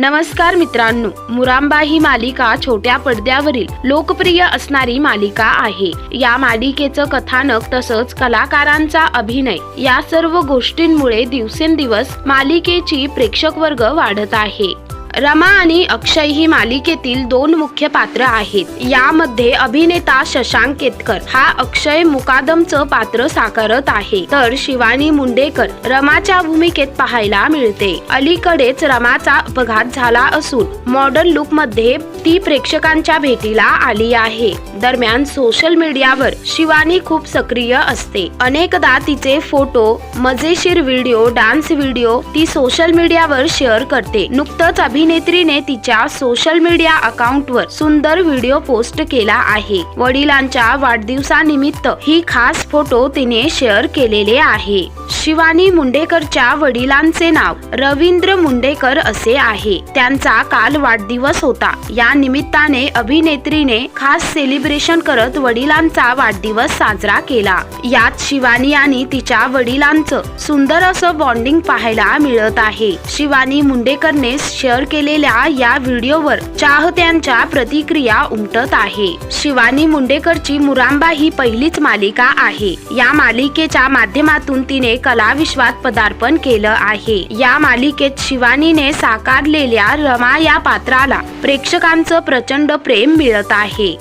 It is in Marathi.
नमस्कार मित्रांनो मुरांबा ही मालिका छोट्या पडद्यावरील लोकप्रिय असणारी मालिका आहे. या मालिकेचं कथानक तसंच कलाकारांचा अभिनय या सर्व गोष्टींमुळे दिवसेंदिवस मालिकेची प्रेक्षक वर्ग वाढत आहे. रमा आणि अक्षय ही मालिकेतील दोन मुख्य पात्र आहेत. यामध्ये अभिनेता शशांक केतकर हा अक्षय मुकादमचं पात्र साकारत आहे. तर शिवानी मुंडेकर रमाच्या भूमिकेत पाहायला मिळते. अलीकडेच रमाचा अपघात झाला असून मॉडर्न लुकमध्ये ती प्रेक्षकांच्या भेटीला आली आहे. दरम्यान सोशल मीडियावर शिवानी खूप सक्रिय असते. अनेकदा तिचे फोटो मजेशीर व्हिडिओ डान्स व्हिडिओ ती सोशल मीडियावर शेअर करते. नुकतंच अभिनेत्रीने तिच्या सोशल मीडिया अकाउंटवर सुंदर व्हिडिओ पोस्ट केला आहे. वडिलांच्या वाढदिवसानिमित्त ही खास फोटो तिने शेअर केलेले आहे. शिवानी मुंडेकरच्या वडिलांचे नाव रवींद्र मुंडेकर असे आहे. त्यांचा काल वाढदिवस होता. या निमित्ताने अभिनेत्रीने खास सेलिब्रेशन करत वडिलांचा वाढदिवस साजरा केला. यात शिवानी आणि तिच्या वडिलांचं सुंदर असं बॉन्डिंग पाहायला मिळत आहे. शिवानी मुंडेकरने शेअर केलेल्या या व्हिडिओवर चाहत्यांच्या प्रतिक्रिया उमटत आहे. शिवानी मुंडेकरची मुरांबा ही पहिलीच मालिका आहे. या मालिकेच्या माध्यमातून तिने कलाविश्वात पदार्पण केलं आहे. या मालिकेत शिवानीने साकारलेल्या रमा या पात्राला प्रेक्षकांचं प्रचंड प्रेम मिळत आहे.